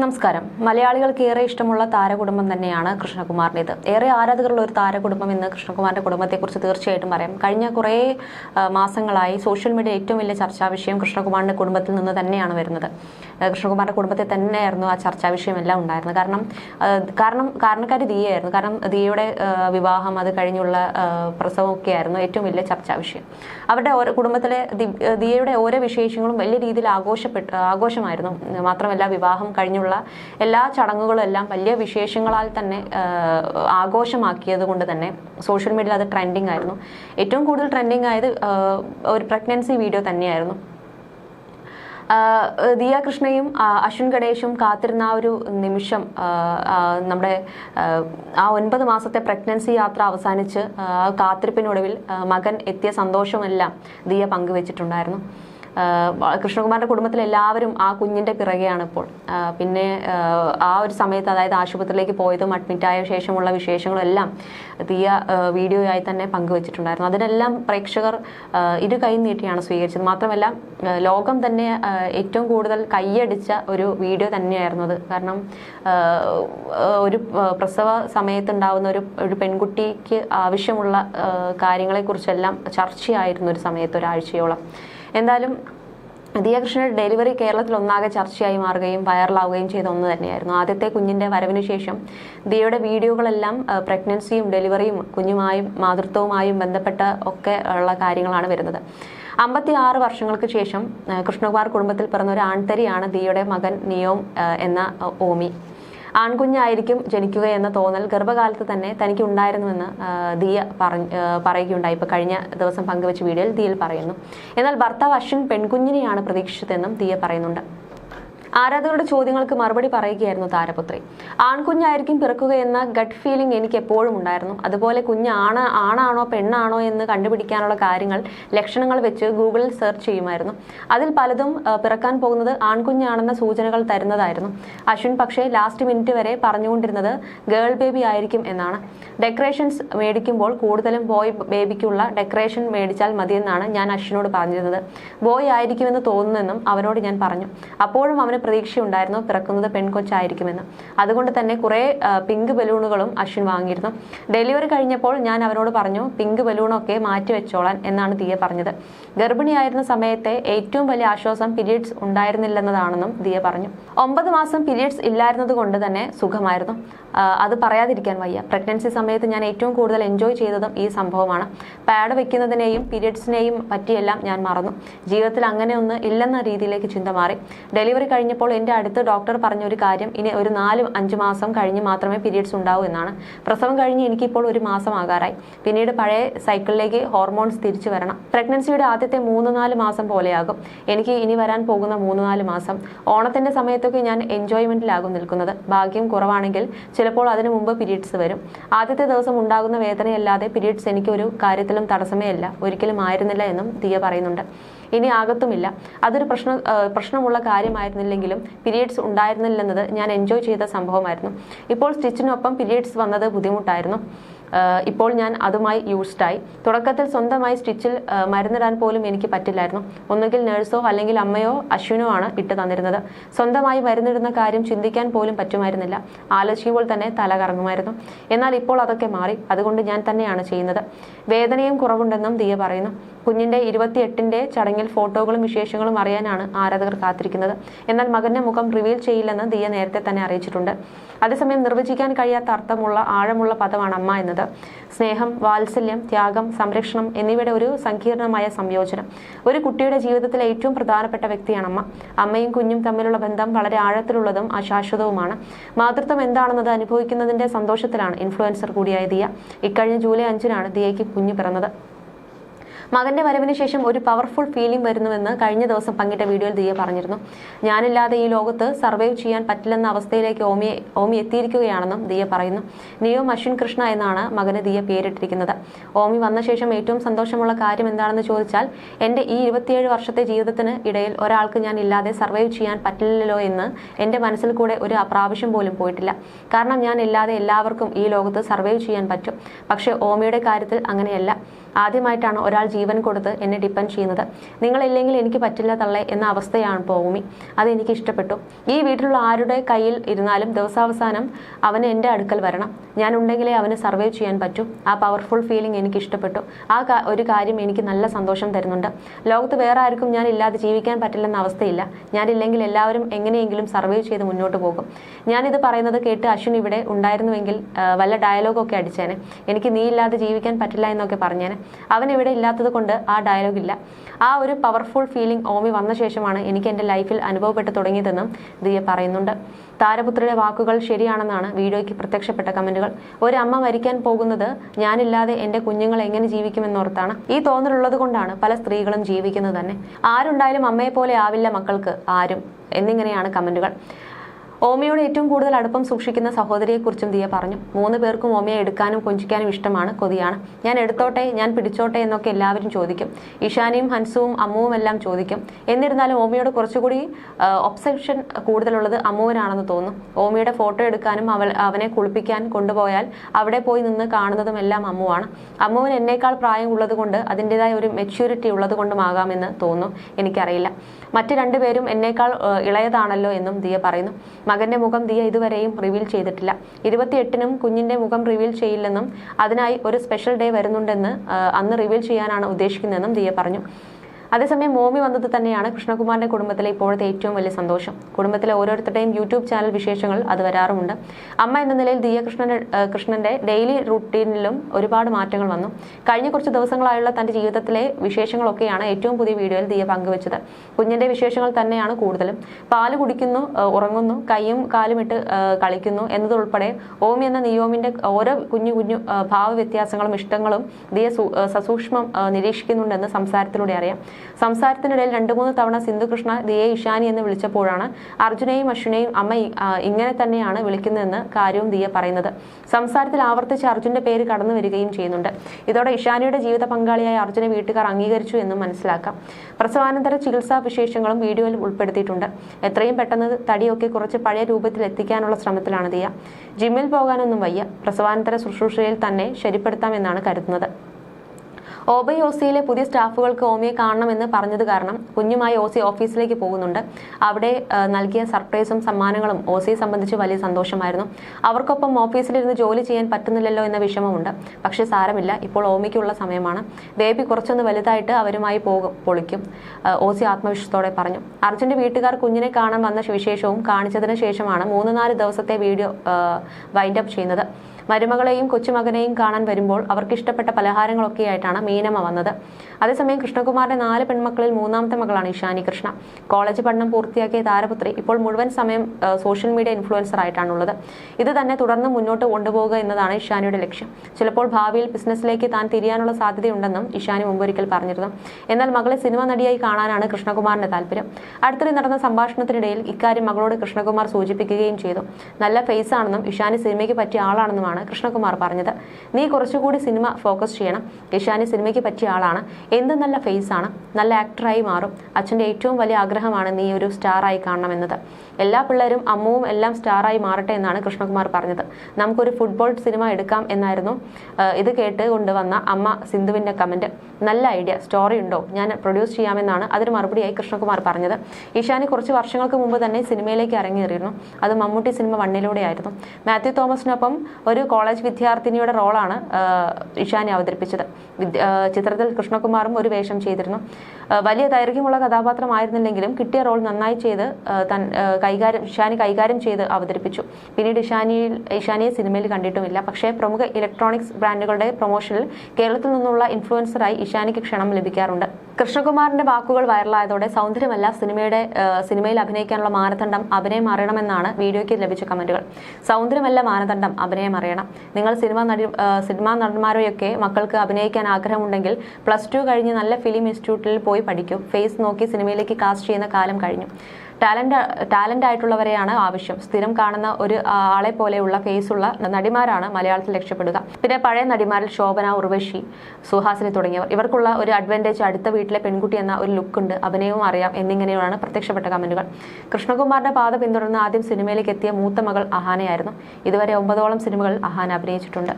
നമസ്കാരം. മലയാളികൾക്ക് ഏറെ ഇഷ്ടമുള്ള താരകുടുംബം തന്നെയാണ് കൃഷ്ണകുമാറിന്റെത്. ഏറെ ആരാധകരുള്ള ഒരു താരകുടുംബം എന്ന് കൃഷ്ണകുമാറിന്റെ കുടുംബത്തെക്കുറിച്ച് തീർച്ചയായിട്ടും പറയാം. കഴിഞ്ഞ കുറേ മാസങ്ങളായി സോഷ്യൽ മീഡിയ ഏറ്റവും വലിയ ചർച്ചാ വിഷയം കൃഷ്ണകുമാറിന്റെ കുടുംബത്തിൽ നിന്ന് തന്നെയാണ് വരുന്നത്. കൃഷ്ണകുമാറിന്റെ കുടുംബത്തെ തന്നെയായിരുന്നു ആ ചർച്ചാ വിഷയമെല്ലാം ഉണ്ടായിരുന്നത്. കാരണം കാരണം കാരണക്കാർ ദിയയായിരുന്നു. കാരണം ദിയയുടെ വിവാഹം അത് കഴിഞ്ഞുള്ള പ്രസവമൊക്കെ ആയിരുന്നു ഏറ്റവും വലിയ ചർച്ചാ വിഷയം. അവരുടെ ഓരോ കുടുംബത്തിലെ ദിയയുടെ ഓരോ വിശേഷങ്ങളും വലിയ രീതിയിൽ ആഘോഷപ്പെട്ട് ആഘോഷമായിരുന്നു. മാത്രമല്ല വിവാഹം കഴിഞ്ഞുള്ള എല്ലാ ചടങ്ങുകളും എല്ലാം വലിയ വിശേഷങ്ങളാൽ തന്നെ ആഘോഷമാക്കിയത് കൊണ്ട് തന്നെ സോഷ്യൽ മീഡിയയിൽ അത് ട്രെൻഡിങ് ആയിരുന്നു. ഏറ്റവും കൂടുതൽ ട്രെൻഡിങ് ആയത് ഒരു പ്രഗ്നൻസി വീഡിയോ തന്നെയായിരുന്നു. ദിയ കൃഷ്ണയും അശ്വിൻ ഗണേഷും കാത്തിരുന്ന ആ ഒരു നിമിഷം നമ്മുടെ ആ, ഒൻപത് മാസത്തെ പ്രഗ്നൻസി യാത്ര അവസാനിച്ച് ആ കാത്തിരിപ്പിനൊടുവിൽ മകൻ എത്തിയ സന്തോഷമെല്ലാം ദിയ പങ്കുവച്ചിട്ടുണ്ടായിരുന്നു. കൃഷ്ണകുമാറിന്റെ കുടുംബത്തിൽ എല്ലാവരും ആ കുഞ്ഞിന്റെ പിറകെയാണ് ഇപ്പോൾ. പിന്നെ ആ, ഒരു സമയത്ത് അതായത് ആശുപത്രിയിലേക്ക് പോയതും അഡ്മിറ്റായ ശേഷമുള്ള വിശേഷങ്ങളും എല്ലാം വീഡിയോ ആയി തന്നെ പങ്കുവച്ചിട്ടുണ്ടായിരുന്നു. അതിനെല്ലാം പ്രേക്ഷകർ ഇരു കൈ നീട്ടിയാണ് സ്വീകരിച്ചത്. മാത്രമല്ല ലോകം തന്നെ ഏറ്റവും കൂടുതൽ കൈയടിച്ച ഒരു വീഡിയോ തന്നെയായിരുന്നു അത്. കാരണം ഒരു പ്രസവ സമയത്തുണ്ടാവുന്ന ഒരു ഒരു പെൺകുട്ടിക്ക് ആവശ്യമുള്ള കാര്യങ്ങളെക്കുറിച്ചെല്ലാം ചർച്ചയായിരുന്നു ഒരു സമയത്ത് ഒരാഴ്ചയോളം. എന്തായാലും ദിയാകൃഷ്ണയുടെ ഡെലിവറി കേരളത്തിൽ ഒന്നാകെ ചർച്ചയായി മാറുകയും വൈറലാവുകയും ചെയ്ത ഒന്ന് തന്നെയായിരുന്നു. ആദ്യത്തെ കുഞ്ഞിന്റെ വരവിന് ശേഷം ദിയയുടെ വീഡിയോകളെല്ലാം പ്രഗ്നൻസിയും ഡെലിവറിയും കുഞ്ഞുമായും മാതൃത്വവുമായും ബന്ധപ്പെട്ട ഒക്കെ ഉള്ള കാര്യങ്ങളാണ് വരുന്നത്. അമ്പത്തി ആറ് വർഷങ്ങൾക്ക് ശേഷം കൃഷ്ണകുമാർ കുടുംബത്തിൽ പിറന്ന ഒരു ആൺതരിയാണ് ദിയയുടെ മകൻ നിയോം എന്ന ഓമി. ആൺകുഞ്ഞായിരിക്കും ജനിക്കുക എന്ന തോന്നൽ ഗർഭകാലത്ത് തന്നെ തനിക്ക് ഉണ്ടായിരുന്നുവെന്ന് ദിയ പറയുകയുണ്ടായി. ഇപ്പൊ കഴിഞ്ഞ ദിവസം പങ്കുവച്ച വീഡിയോയിൽ ദിയയിൽ പറയുന്നു. എന്നാൽ ഭർത്താവ് അശ്വിൻ പെൺകുഞ്ഞിനെയാണ് പ്രതീക്ഷിച്ചതെന്നും ദിയ പറയുന്നുണ്ട്. ആരാധകരുടെ ചോദ്യങ്ങൾക്ക് മറുപടി പറയുകയായിരുന്നു താരപുത്രി. ആൺകുഞ്ഞായിരിക്കും പിറക്കുക എന്ന ഗട്ട് ഫീലിംഗ് എനിക്ക് എപ്പോഴും ഉണ്ടായിരുന്നു. അതുപോലെ കുഞ്ഞ് ആണ് ആണാണോ പെണ്ണാണോ എന്ന് കണ്ടുപിടിക്കാനുള്ള കാര്യങ്ങൾ ലക്ഷണങ്ങൾ വെച്ച് ഗൂഗിളിൽ സെർച്ച് ചെയ്യുമായിരുന്നു. അതിൽ പലതും പിറക്കാൻ പോകുന്നത് ആൺകുഞ്ഞാണെന്ന സൂചനകൾ തരുന്നതായിരുന്നു. അശ്വിൻ പക്ഷേ ലാസ്റ്റ് മിനിറ്റ് വരെ പറഞ്ഞുകൊണ്ടിരുന്നത് ഗേൾ ബേബി ആയിരിക്കും എന്നാണ്. ഡെക്കറേഷൻസ് മേടിക്കുമ്പോൾ കൂടുതലും ബോയ് ബേബിക്കുള്ള ഡെക്കറേഷൻ മേടിച്ചാൽ മതിയെന്നാണ് ഞാൻ അശ്വിനോട് പറഞ്ഞിരുന്നത്. ബോയ് ആയിരിക്കുമെന്ന് തോന്നുന്നെന്നും അവനോട് ഞാൻ പറഞ്ഞു. അപ്പോഴും അവന് പ്രതീക്ഷയുണ്ടായിരുന്നു പിറക്കുന്നത് പെൺകൊച്ചായിരിക്കുമെന്ന്. അതുകൊണ്ട് തന്നെ കുറേ പിങ്ക് ബലൂണുകളും അശ്വിൻ വാങ്ങിയിരുന്നു. ഡെലിവറി കഴിഞ്ഞപ്പോൾ ഞാൻ അവനോട് പറഞ്ഞു പിങ്ക് ബലൂണൊക്കെ മാറ്റി വെച്ചോളാൻ എന്നാണ് ദിയ പറഞ്ഞത്. ഗർഭിണിയായിരുന്ന സമയത്തെ ഏറ്റവും വലിയ ആശ്വാസം പീരീഡ്സ് ഉണ്ടായിരുന്നില്ലെന്നതാണെന്നും ദിയ പറഞ്ഞു. ഒമ്പത് മാസം പീരീഡ്സ് ഇല്ലായിരുന്നത് കൊണ്ട് തന്നെ സുഖമായിരുന്നു. അത് പറയാതിരിക്കാൻ വയ്യ. പ്രഗ്നൻസി സമയത്ത് ഞാൻ ഏറ്റവും കൂടുതൽ എൻജോയ് ചെയ്തതും ഈ സംഭവമാണ്. പാഡ് വെക്കുന്നതിനെയും പീരീഡ്സിനെയും പറ്റിയെല്ലാം ഞാൻ മറന്നു. ജീവിതത്തിൽ അങ്ങനെ ഒന്ന് ഇല്ലെന്ന രീതിയിലേക്ക് ചിന്ത മാറി. ഡെലിവറി കഴിഞ്ഞപ്പോൾ എന്റെ അടുത്ത് ഡോക്ടർ പറഞ്ഞ ഒരു കാര്യം ഇനി ഒരു നാല് അഞ്ച് മാസം കഴിഞ്ഞ് മാത്രമേ പീരിയഡ്സ് ഉണ്ടാവൂ എന്നാണ്. പ്രസവം കഴിഞ്ഞ് എനിക്കിപ്പോൾ ഒരു മാസം ആകാറായി പിന്നീട് പഴയ സൈക്കിളിലേക്ക് ഹോർമോൺസ് തിരിച്ചു വരണം. പ്രഗ്നൻസിയുടെ ആദ്യത്തെ മൂന്ന് നാല് മാസം പോലെയാകും. എനിക്ക് ഇനി വരാൻ പോകുന്ന മൂന്ന് നാല് മാസം. ഓണത്തിന്റെ സമയത്തൊക്കെ ഞാൻ എൻജോയ്മെന്റിലാകും നിൽക്കുന്നത്. ഭാഗ്യം കുറവാണെങ്കിൽ ചിലപ്പോൾ അതിനു മുമ്പ് പീരീഡ്സ് വരും. ആദ്യത്തെ ദിവസം ഉണ്ടാകുന്ന വേദനയല്ലാതെ പീരീഡ്സ് എനിക്ക് ഒരു കാര്യത്തിലും തടസ്സമേ അല്ല ഒരിക്കലും ആയിരുന്നില്ല എന്നും ദിയ പറയുന്നുണ്ട്. ഇനി ആകത്തുമില്ല. അതൊരു പ്രശ്ന പ്രശ്നമുള്ള കാര്യമായിരുന്നില്ലെങ്കിലും പീരീഡ്സ് ഉണ്ടായിരുന്നില്ലെന്നത് ഞാൻ എൻജോയ് ചെയ്ത സംഭവമായിരുന്നു. ഇപ്പോൾ സ്റ്റിച്ചിനൊപ്പം പീരീഡ്സ് വന്നത് ബുദ്ധിമുട്ടായിരുന്നു. ഇപ്പോൾ ഞാൻ അതുമായി യൂസ്ഡായി. തുടക്കത്തിൽ സ്വന്തമായി സ്റ്റിച്ചിൽ മരുന്നിടാൻ പോലും എനിക്ക് പറ്റില്ലായിരുന്നു. ഒന്നുകിൽ നേഴ്സോ അല്ലെങ്കിൽ അമ്മയോ അശ്വിനോ ആണ് ഇട്ട് തന്നിരുന്നത്. സ്വന്തമായി മരുന്നിടുന്ന കാര്യം ചിന്തിക്കാൻ പോലും പറ്റുമായിരുന്നില്ല. ആലോചിക്കുമ്പോൾ തന്നെ തല കറങ്ങുമായിരുന്നു. എന്നാൽ ഇപ്പോൾ അതൊക്കെ മാറി. അതുകൊണ്ട് ഞാൻ തന്നെയാണ് ചെയ്യുന്നത്. വേദനയും കുറവുണ്ടെന്നും ദിയ പറയുന്നു. കുഞ്ഞിന്റെ ഇരുപത്തിയെട്ടിന്റെ ചടങ്ങിൽ ഫോട്ടോകളും വിശേഷങ്ങളും അറിയാനാണ് ആരാധകർ കാത്തിരിക്കുന്നത്. എന്നാൽ മകന്റെ മുഖം റിവീൽ ചെയ്യില്ലെന്ന് ദിയ നേരത്തെ തന്നെ അറിയിച്ചിട്ടുണ്ട്. അതേസമയം നിർവചിക്കാൻ കഴിയാത്ത അർത്ഥമുള്ള ആഴമുള്ള പദമാണ് അമ്മ എന്നത്. സ്നേഹം വാത്സല്യം ത്യാഗം സംരക്ഷണം എന്നിവയുടെ ഒരു സങ്കീർണമായ സംയോജനം. ഒരു കുട്ടിയുടെ ജീവിതത്തിലെ ഏറ്റവും പ്രധാനപ്പെട്ട വ്യക്തിയാണ് അമ്മ. അമ്മയും കുഞ്ഞും തമ്മിലുള്ള ബന്ധം വളരെ ആഴത്തിലുള്ളതും അശാശ്വതവുമാണ്. മാതൃത്വം എന്താണെന്നത് അനുഭവിക്കുന്നതിന്റെ സന്തോഷത്തിലാണ് ഇൻഫ്ലുവൻസർ കൂടിയായ ദിയ. ഇക്കഴിഞ്ഞ ജൂലൈ അഞ്ചിനാണ് ദിയയ്ക്ക് കുഞ്ഞു പിറന്നത്. മകന്റെ വരവിന് ശേഷം ഒരു പവർഫുൾ ഫീലിംഗ് വരുന്നുവെന്ന് കഴിഞ്ഞ ദിവസം പങ്കിട്ട വീഡിയോയിൽ ദിയ പറഞ്ഞിരുന്നു. ഞാനില്ലാതെ ഈ ലോകത്ത് സർവൈവ് ചെയ്യാൻ പറ്റില്ലെന്ന അവസ്ഥയിലേക്ക് ഓമി ഓമി എത്തിയിരിക്കുകയാണെന്നും ദിയ പറയുന്നു. നിയോ അശ്വിൻ കൃഷ്ണ എന്നാണ് മകന് ദിയ പേരിട്ടിരിക്കുന്നത്. ഓമി വന്ന ശേഷം ഏറ്റവും സന്തോഷമുള്ള കാര്യം എന്താണെന്ന് ചോദിച്ചാൽ എന്റെ ഈ ഇരുപത്തിയേഴ് വർഷത്തെ ജീവിതത്തിന് ഇടയിൽ ഒരാൾക്ക് ഞാൻ ഇല്ലാതെ സർവൈവ് ചെയ്യാൻ പറ്റില്ലല്ലോ എന്ന് എന്റെ മനസ്സിൽ കൂടെ ഒരു അപ്രാവശ്യം പോലും പോയിട്ടില്ല. കാരണം ഞാൻ ഇല്ലാതെ എല്ലാവർക്കും ഈ ലോകത്ത് സർവൈവ് ചെയ്യാൻ പറ്റും. പക്ഷേ ഓമിയുടെ കാര്യത്തിൽ അങ്ങനെയല്ല. ആദ്യമായിട്ടാണ് ഒരാൾ ജീവൻ കൊടുത്ത് എന്നെ ഡിപ്പെൻഡ് ചെയ്യുന്നത്. നിങ്ങളില്ലെങ്കിൽ എനിക്ക് പറ്റില്ല തള്ളേ എന്ന അവസ്ഥയാണ് ഭൂമി അത് എനിക്ക് ഇഷ്ടപ്പെട്ടു. ഈ വീട്ടിലുള്ള ആരുടെ കയ്യിൽ ഇരുന്നാലും ദിവസാവസാനം അവന് എന്റെ അടുക്കൽ വരണം. ഞാൻ ഉണ്ടെങ്കിലേ അവന് സർവൈവ് ചെയ്യാൻ പറ്റൂ. ആ പവർഫുൾ ഫീലിംഗ് എനിക്ക് ഇഷ്ടപ്പെട്ടു. ആ ഒരു കാര്യം എനിക്ക് നല്ല സന്തോഷം തരുന്നുണ്ട്. ലോകത്ത് വേറെ ആർക്കും ഞാൻ ഇല്ലാതെ ജീവിക്കാൻ പറ്റില്ലെന്ന അവസ്ഥയില്ല. ഞാനില്ലെങ്കിൽ എല്ലാവരും എങ്ങനെയെങ്കിലും സർവൈവ് ചെയ്ത് മുന്നോട്ട് പോകും. ഞാനിത് പറയുന്നത് കേട്ട് അശ്വിൻ ഇവിടെ ഉണ്ടായിരുന്നുവെങ്കിൽ വല്ല ഡയലോഗൊക്കെ അടിച്ചേനെ. എനിക്ക് നീ ഇല്ലാതെ ജീവിക്കാൻ പറ്റില്ല എന്നൊക്കെ പറഞ്ഞേനെ. അവൻ ഇവിടെ ഇല്ലാത്തത് കൊണ്ട് ആ ഡയലോഗ് ഇല്ല. ആ ഒരു പവർഫുൾ ഫീലിംഗ് ഓമി വന്ന ശേഷമാണ് എനിക്ക് എന്റെ ലൈഫിൽ അനുഭവപ്പെട്ട് തുടങ്ങിയതെന്നും ദിയ പറയുന്നുണ്ട്. താരപുത്രിയുടെ വാക്കുകൾ ശരിയാണെന്നാണ് വീഡിയോയ്ക്ക് പ്രത്യക്ഷപ്പെട്ട കമന്റുകൾ ഒരു അമ്മ മരിക്കാൻ പോകുന്നത് ഞാനില്ലാതെ എന്റെ കുഞ്ഞുങ്ങൾ എങ്ങനെ ജീവിക്കുമെന്നോർത്താണ്. ഈ തോന്നലുള്ളത് കൊണ്ടാണ് പല സ്ത്രീകളും ജീവിക്കുന്നത് തന്നെ. ആരുണ്ടായാലും അമ്മയെ പോലെ ആവില്ല മക്കൾക്ക് ആരും. എന്നിങ്ങനെയാണ് കമന്റുകൾ. ഓമയോട് ഏറ്റവും കൂടുതൽ അടുപ്പം സൂക്ഷിക്കുന്ന സഹോദരിയെക്കുറിച്ചും ദിയ പറഞ്ഞു. മൂന്ന് പേർക്കും ഓമയെ എടുക്കാനും കൊഞ്ചിക്കാനും ഇഷ്ടമാണ്. കൊതിയാണ്. ഞാൻ എടുത്തോട്ടെ ഞാൻ പിടിച്ചോട്ടെ എന്നൊക്കെ എല്ലാവരും ചോദിക്കും. ഇഷാനിയും ഹൻസുവും അമ്മുവും എല്ലാം ചോദിക്കും. എന്നിരുന്നാലും ഓമയോട് കുറച്ചുകൂടി ഒബ്സെഷൻ കൂടുതലുള്ളത് അമ്മുവിനാണെന്ന് തോന്നുന്നു ഓമയുടെ ഫോട്ടോ എടുക്കാനും അവൾ അവനെ കുളിപ്പിക്കാൻ കൊണ്ടുപോയാൽ അവിടെ പോയി നിന്ന് കാണുന്നതും എല്ലാം അമ്മുവാണ്. അമ്മുവിന് എന്നേക്കാൾ പ്രായം ഉള്ളത് കൊണ്ട് അതിന്റെതായ ഒരു മെച്യൂരിറ്റി ഉള്ളത് കൊണ്ടുമാകാമെന്ന് തോന്നുന്നു എനിക്കറിയില്ല. മറ്റു രണ്ടുപേരും എന്നേക്കാൾ ഇളയതാണല്ലോ എന്നും ദിയ പറയുന്നു. മകന്റെ മുഖം ദിയ ഇതുവരെയും റിവീൽ ചെയ്തിട്ടില്ല. ഇരുപത്തിയെട്ടിനും കുഞ്ഞിന്റെ മുഖം റിവീൽ ചെയ്യില്ലെന്നും അതിനായി ഒരു സ്പെഷ്യൽ ഡേ വരുന്നുണ്ടെന്ന് അന്ന് റിവീൽ ചെയ്യാനാണ് ഉദ്ദേശിക്കുന്നതെന്നും ദിയ പറഞ്ഞു. അതേസമയം മോമി വന്നത് തന്നെയാണ് കൃഷ്ണകുമാറിന്റെ കുടുംബത്തിലെ ഇപ്പോഴത്തെ ഏറ്റവും വലിയ സന്തോഷം. കുടുംബത്തിലെ ഓരോരുത്തരുടെയും യൂട്യൂബ് ചാനൽ വിശേഷങ്ങൾ അത് വരാറുമുണ്ട്. അമ്മ എന്ന നിലയിൽ ദിയ കൃഷ്ണന്റെ കൃഷ്ണന്റെ ഡെയിലി റുട്ടീനിലും ഒരുപാട് മാറ്റങ്ങൾ വന്നു. കഴിഞ്ഞ കുറച്ച് ദിവസങ്ങളായുള്ള തന്റെ ജീവിതത്തിലെ വിശേഷങ്ങളൊക്കെയാണ് ഏറ്റവും പുതിയ വീഡിയോയിൽ ദിയ പങ്കുവച്ചത്. കുഞ്ഞിന്റെ വിശേഷങ്ങൾ തന്നെയാണ് കൂടുതലും. പാൽ കുടിക്കുന്നു ഉറങ്ങുന്നു കൈയും കാലും ഇട്ട് കളിക്കുന്നു എന്നതുൾപ്പെടെ ഓമി എന്ന നിയോമിന്റെ ഓരോ കുഞ്ഞു കുഞ്ഞു ഭാവ വ്യത്യാസങ്ങളും ഇഷ്ടങ്ങളും ദിയ സസൂക്ഷ്മം നിരീക്ഷിക്കുന്നുണ്ടെന്ന് സംസാരത്തിലൂടെ അറിയാം. സംസാരത്തിനിടയിൽ രണ്ടു മൂന്ന് തവണ സിന്ധുകൃഷ്ണ ദിയെ ഇഷാനി എന്ന് വിളിച്ചപ്പോഴാണ് അർജുനെയും അശ്വിനെയും അമ്മ ഇങ്ങനെ തന്നെയാണ് വിളിക്കുന്നതെന്ന് കാര്യവും ദിയ പറയുന്നത്. സംസാരത്തിൽ ആവർത്തിച്ച് അർജുന്റെ പേര് കടന്നു വരികയും ചെയ്യുന്നുണ്ട്. ഇതോടെ ഇഷാനിയുടെ ജീവിത പങ്കാളിയായ അർജുനെ വീട്ടുകാർ അംഗീകരിച്ചു എന്നും മനസ്സിലാക്കാം. പ്രസവാനന്തര ചികിത്സാ വിശേഷങ്ങളും വീഡിയോയിൽ ഉൾപ്പെടുത്തിയിട്ടുണ്ട്. എത്രയും പെട്ടെന്ന് തടിയൊക്കെ കുറച്ച് പഴയ രൂപത്തിൽ എത്തിക്കാനുള്ള ശ്രമത്തിലാണ് ദിയ. ജിമ്മിൽ പോകാനൊന്നും വയ്യ. പ്രസവാനന്തര ശുശ്രൂഷയിൽ തന്നെ ശരിപ്പെടുത്താമെന്നാണ് കരുതുന്നത്. ഓബൈ ഓസിയിലെ പുതിയ സ്റ്റാഫുകൾക്ക് ഓമിയെ കാണണമെന്ന് പറഞ്ഞത് കാരണം കുഞ്ഞുമായി ഓസി ഓഫീസിലേക്ക് പോകുന്നുണ്ട്. അവിടെ നൽകിയ സർപ്രൈസും സമ്മാനങ്ങളും ഓസിയെ സംബന്ധിച്ച് വലിയ സന്തോഷമായിരുന്നു. അവർക്കൊപ്പം ഓഫീസിലിരുന്ന് ജോലി ചെയ്യാൻ പറ്റുന്നില്ലല്ലോ എന്ന വിഷമമുണ്ട്. പക്ഷേ സാരമില്ല. ഇപ്പോൾ ഓമിക്കുള്ള സമയമാണ്. ബേബി കുറച്ചൊന്ന് വലുതായിട്ട് അവരുമായി പോകും പൊളിക്കും ഓസി ആത്മവിശ്വാസത്തോടെ പറഞ്ഞു. അർജുന്റെ വീട്ടുകാർ കുഞ്ഞിനെ കാണാൻ വന്ന വിശേഷവും കാണിച്ചതിന് ശേഷമാണ് മൂന്ന് നാല് ദിവസത്തെ വീഡിയോ വൈൻഡപ്പ് ചെയ്യുന്നത്. മരുമകളെയും കൊച്ചുമകനെയും കാണാൻ വരുമ്പോൾ അവർക്ക് ഇഷ്ടപ്പെട്ട പലഹാരങ്ങളൊക്കെയായിട്ടാണ് മീനമ്മ വന്നത്. അതേസമയം കൃഷ്ണകുമാറിന്റെ നാല് പെൺമക്കളിൽ മൂന്നാമത്തെ മകളാണ് ഇഷാനി കൃഷ്ണ. കോളേജ് പഠനം പൂർത്തിയാക്കിയ താരപുത്രി ഇപ്പോൾ മുഴുവൻ സമയം സോഷ്യൽ മീഡിയ ഇൻഫ്ലുവൻസർ ആയിട്ടാണുള്ളത്. ഇത് തന്നെ തുടർന്ന് മുന്നോട്ട് കൊണ്ടുപോകുക എന്നതാണ് ഇഷാനിയുടെ ലക്ഷ്യം. ചിലപ്പോൾ ഭാവിയിൽ ബിസിനസ്സിലേക്ക് താൻ തിരിയാനുള്ള സാധ്യതയുണ്ടെന്നും ഇഷാനി മുമ്പൊരിക്കൽ പറഞ്ഞിരുന്നു. എന്നാൽ മകളെ സിനിമ നടിയായി കാണാനാണ് കൃഷ്ണകുമാറിന്റെ താല്പര്യം. അടുത്തിടെ നടന്ന സംഭാഷണത്തിനിടയിൽ ഇക്കാര്യം മകളോട് കൃഷ്ണകുമാർ സൂചിപ്പിക്കുകയും ചെയ്തു. നല്ല ഫേസ് ആണെന്നും ഇഷാനി സിനിമയ്ക്ക് പറ്റിയ ആളാണെന്നുമാണ് കൃഷ്ണകുമാർ പറഞ്ഞത്. നീ കുറച്ചുകൂടി സിനിമ ഫോക്കസ് ചെയ്യണം. ഇഷാനി സിനിമയ്ക്ക് പറ്റിയ ആളാണ്. എന്ത് നല്ല ഫേസ് ആണ്. നല്ല ആക്ടറായി മാറും. അച്ഛന്റെ ഏറ്റവും വലിയ ആഗ്രഹമാണ് നീ ഒരു സ്റ്റാറായി കാണണമെന്നത്. എല്ലാ പിള്ളേരും അമ്മുവും എല്ലാം സ്റ്റാറായി മാറട്ടെ എന്നാണ് കൃഷ്ണകുമാർ പറഞ്ഞത്. നമുക്കൊരു ഫുട്ബോൾ സിനിമ എടുക്കാം എന്നായിരുന്നു ഇത് കേട്ട് കൊണ്ടുവന്ന അമ്മ സിന്ധുവിന്റെ കമന്റ് നല്ല ഐഡിയ സ്റ്റോറി ഉണ്ടോ? ഞാൻ പ്രൊഡ്യൂസ് ചെയ്യാമെന്നാണ് അതിന് മറുപടിയായി കൃഷ്ണകുമാർ പറഞ്ഞത്. ഇഷാനി കുറച്ച് വർഷങ്ങൾക്ക് മുമ്പ് തന്നെ സിനിമയിലേക്ക് ഇറങ്ങിയിരുന്നു അത് മമ്മൂട്ടി സിനിമ വണ്ണിലൂടെയായിരുന്നു. മാത്യു തോമസിനൊപ്പം ഒരു കോളേജ് വിദ്യാർത്ഥിനിയുടെ റോളാണ് ഇഷാനി അവതരിപ്പിച്ചത്. ചിത്രത്തിൽ കൃഷ്ണകുമാറും ഒരു വേഷം ചെയ്തിരുന്നു. വലിയ ദൈർഘ്യമുള്ള കഥാപാത്രമായിരുന്നില്ലെങ്കിലും കിട്ടിയ റോൾ നന്നായി ചെയ്ത് തൻ കൈകാര്യം ഇഷാനി കൈകാര്യം ചെയ്ത് അവതരിപ്പിച്ചു. പിന്നീട് ഇഷാനിയിൽ ഇഷാനിയെ സിനിമയിൽ കണ്ടിട്ടുമില്ല. പക്ഷേ പ്രമുഖ ഇലക്ട്രോണിക്സ് ബ്രാൻഡുകളുടെ പ്രൊമോഷനിൽ കേരളത്തിൽ നിന്നുള്ള ഇൻഫ്ലുവൻസറായി ഇഷാനിക്ക് ക്ഷണം ലഭിക്കാറുണ്ട്. കൃഷ്ണകുമാറിന്റെ വാക്കുകൾ വൈറലായതോടെ സൗന്ദര്യമല്ല സിനിമയുടെ സിനിമയിൽ അഭിനയിക്കാനുള്ള മാനദണ്ഡം അഭിനയം അറിയണമെന്നാണ് വീഡിയോയ്ക്ക് ലഭിച്ച കമന്റുകൾ. സൗന്ദര്യമല്ല മാനദണ്ഡം അഭിനയം അറിയണം. നിങ്ങൾ സിനിമ നടി സിനിമാ നടന്മാരെയൊക്കെ മക്കൾക്ക് അഭിനയിക്കാൻ ആഗ്രഹമുണ്ടെങ്കിൽ പ്ലസ് ടു കഴിഞ്ഞ് നല്ല ഫിലിം ഇൻസ്റ്റിറ്റ്യൂട്ടിൽ പോയി പഠിക്കൂ. ഫേസ് നോക്കി സിനിമയിലേക്ക് കാസ്റ്റ് ചെയ്യുന്ന കാലം കഴിഞ്ഞു. ടാലന്റ് ടാലന്റ് ആയിട്ടുള്ളവരെയാണ് ആവശ്യം. സ്ഥിരം കാണുന്ന ഒരു ആളെ പോലെയുള്ള ഫേസുള്ള നടിമാരാണ് മലയാളത്തിൽ രക്ഷപ്പെടുക. പിന്നെ പഴയ നടിമാരിൽ ശോഭന ഉർവശി സുഹാസിനി തുടങ്ങിയവർ. ഇവർക്കുള്ള ഒരു അഡ്വാന്റേജ് അടുത്ത വീട്ടിലെ പെൺകുട്ടി എന്ന ഒരു ലുക്ക് ഉണ്ട്. അഭിനയവും അറിയാം എന്നിങ്ങനെയാണ് പ്രത്യക്ഷപ്പെട്ട കമന്റുകൾ. കൃഷ്ണകുമാറിന്റെ പാത പിന്തുടർന്ന് ആദ്യം സിനിമയിലേക്ക് എത്തിയ മൂത്ത മകൾ അഹാനയായിരുന്നു. ഇതുവരെ ഒമ്പതോളം സിനിമകൾ അഹാന അഭിനയിച്ചിട്ടുണ്ട്.